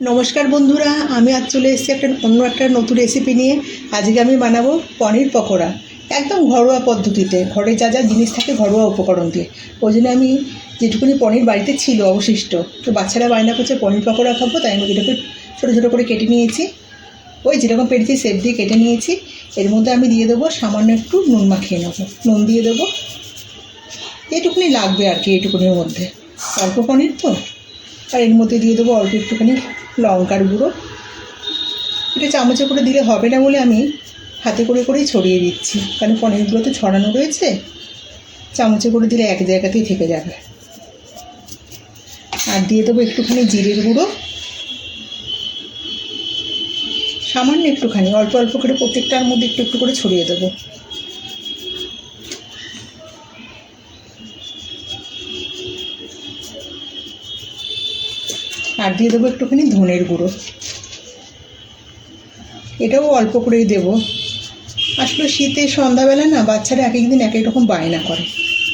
নমস্কার বন্ধুরা, আমি আজ চলে এসেছি একটা অন্য একটা নতুন রেসিপি নিয়ে। আজকে আমি বানাবো পনির পকোড়া। একদম ঘরোয়া পদ্ধতিতে, ঘরে যা যা জিনিস থাকে ঘরোয়া উপকরণ দিয়ে। ওই জন্য আমি যেটুকুনি পনির বাড়িতে ছিল অবশিষ্ট, তো বাচ্চারা বায়না করছে, পনির পকোড়া খাব। তাই আমি এটাকে ছোটো ছোটো করে কেটে নিয়েছি। ওই যেরকম পেরেছি সেপ দিয়ে কেটে নিয়েছি। এর মধ্যে আমি দিয়ে দেবো সামান্য একটু নুন মাখিয়ে নেব। নুন দিয়ে দেবো। এটুকুনি লাগবে আর কি, এটুকুনির মধ্যে। অল্প পনির তো। আর এর মধ্যে দিয়ে দেবো অল্প একটুখানি লঙ্কার গুঁড়ো। এটা চামচে করে দিলে হবে না বলে আমি হাতে করে করেই ছড়িয়ে দিচ্ছি। কারণ পনিরগুলো তো ছড়ানো রয়েছে। চামচে করে দিলে এক জায়গাতেই থেকে যাবে। আর দিয়ে দেবো একটুখানি জিরের গুঁড়ো। সামান্য একটুখানি, অল্প অল্প করে প্রত্যেকটার মধ্যে একটু একটু করে ছড়িয়ে দেবো। আর দিয়ে দেবো একটুখানি ধনের গুঁড়ো। এটাও অল্প করেই দেবো। আসলে শীতে সন্ধ্যাবেলা না বাচ্চারা এক এক দিন এক এক রকম বায়না করে।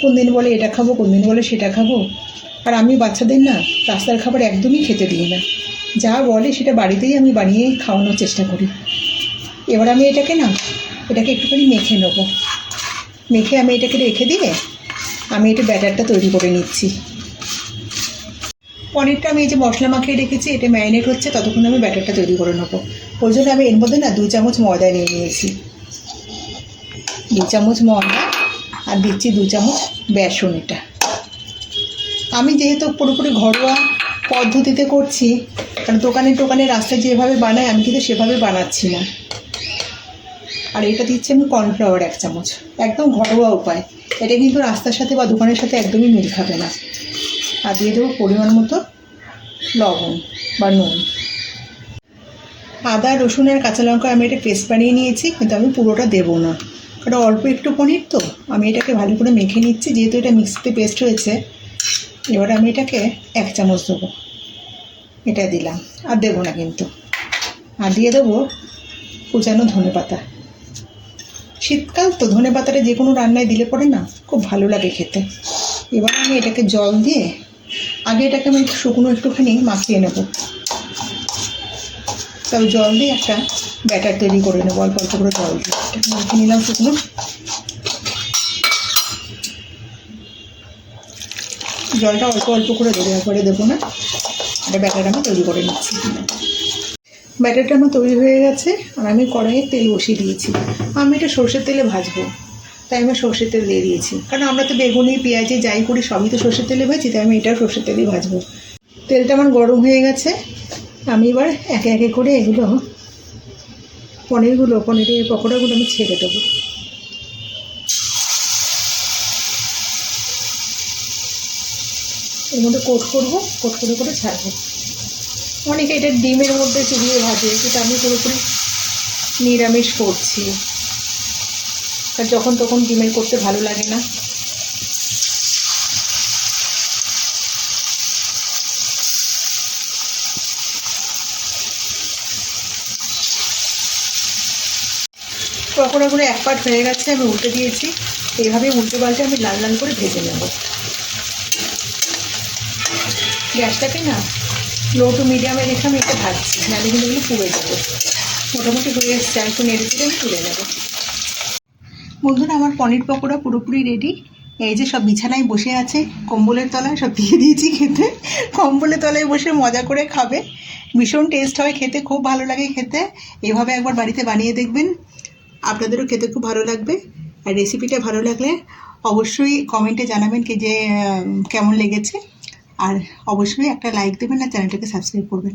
কোন দিন বলে এটা খাব, কোন দিন বলে সেটা খাব। আর আমি বাচ্চাদের না রাস্তার খাবার একদমই খেতে দিই না। যা বলে সেটা বাড়িতেই আমি বানিয়ে খাওয়ানোর চেষ্টা করি। এবার আমি এটাকে না, এটাকে একটুখানি মেখে নেব। মেখে আমি এটাকে রেখে দিয়ে আমি এটা ব্যাটারটা তৈরি করে নিচ্ছি। পনিরটা আমি এই যে মশলা মাখিয়ে রেখেছি, এটা ম্যারিনেট হচ্ছে, ততক্ষণ আমি ব্যাটারটা তৈরি করে নেব। ওই জন্য আমি এর মধ্যে না দু চামচ ময়দা নিয়ে নিয়েছি। দু চামচ ময়দা আর দিচ্ছি দু চামচ বেসন এটা। আমি যেহেতু পুরোপুরি ঘরোয়া পদ্ধতিতে করছি, কারণ দোকানে টোকানে রাস্তায় যেভাবে বানাই, আমি কিন্তু সেভাবে বানাচ্ছি না। আর এটা দিচ্ছি আমি কর্নফ্লাওয়ার এক চামচ। একদম ঘরোয়া উপায়। এটা কিন্তু রাস্তার সাথে বা দোকানের সাথে একদমই মিল খাবে না। আর দিয়ে দেবো পরিমাণ মতো লবণ বা নুন। আদা, রসুন আর কাঁচা লঙ্কা আমি এটা পেস্ট বানিয়ে নিয়েছি, কিন্তু আমি পুরোটা দেবো না। কারণ অল্প একটু পনির তো, আমি এটাকে ভালো করে মেখে নিচ্ছি, যেহেতু এটা মিক্সিতে পেস্ট হয়েছে। এবার আমি এটাকে এক চামচ দেবো। এটা দিলাম, আর দেবো না কিন্তু। আর দিয়ে দেবো কুচানো ধনে পাতা। শীতকাল তো ধনে পাতাটা যে কোনো রান্নায় দিলে পরে না, খুব ভালো লাগে খেতে। এবার আমি এটাকে জল দিয়ে আগে এটাকে আমি শুকনো একটুখানি মাখিয়ে নেব। তবে জল দিয়ে একটা ব্যাটার তৈরি করে নেব, অল্প অল্প করে জল দিয়ে। মাখিয়ে নিলাম শুকনো। জলটা অল্প অল্প করে দেবো, একবারে দেবো না। এটা ব্যাটারটা আমি তৈরি করে নিচ্ছি। ব্যাটারটা আমার তৈরি হয়ে গেছে, আর আমি কড়াইয়ে তেল বসিয়ে দিয়েছি। আমি এটা সর্ষের তেলে ভাজবো। তাই আমি সর্ষের তেল দিয়ে দিয়েছি। কারণ আমরা তো বেগুনি, পেঁয়াজে যাই করি, সবই তো সর্ষের তেলে ভাজি, তাই আমি এটাও সর্ষের তেলেই ভাজবো। তেলটা আমার গরম হয়ে গেছে। আমি এবার একে একে করে এগুলো, পনিরগুলো, পনিরের পকোড়াগুলো আমি ছেড়ে দেবো। এর মধ্যে কোট করব, কোট করে করে ছাড়বো। অনেকে এটা ডিমের মধ্যে চুবিয়ে ভাজে কিন্তু আমি পুরোপুরি নিরামিষ করছি। আর যখন তখন ডিমের করতে ভালো লাগে না। পকোড়াগুলো এক পাট হয়ে গেছে, আমি উল্টে দিয়েছি। এইভাবে উল্টে পাল্টে আমি লাল লাল করে ভেজে নেব। গ্যাসটাকে না লো টু মিডিয়ামে রেখে আমি এটা ভাজছি, নাহলে কিন্তু পুড়ে যাবে। মোটামুটি হয়ে এসছে, আর একটু নেড়ে চেড়ে আমি তুলে নেব। বন্ধুরা, আমার পনির পকোড়া পুরোপুরি রেডি এই যে সব বিছানায় বসে আছে, কম্বলের তলায় সব দিয়ে দিয়েছি খেতে। কম্বলের তলায় বসে মজা করে খাবে। ভীষণ টেস্ট হয় খেতে, খুব ভালো লাগে খেতে। এভাবে একবার বাড়িতে বানিয়ে দেখবেন। আপনাদেরও খেতে খুব ভালো লাগবে। আর রেসিপিটা ভালো লাগলে অবশ্যই কমেন্টে জানাবেন কি যে কেমন লেগেছে। আর অবশ্যই একটা লাইক দেবেন আর চ্যানেলটাকে সাবস্ক্রাইব করবেন।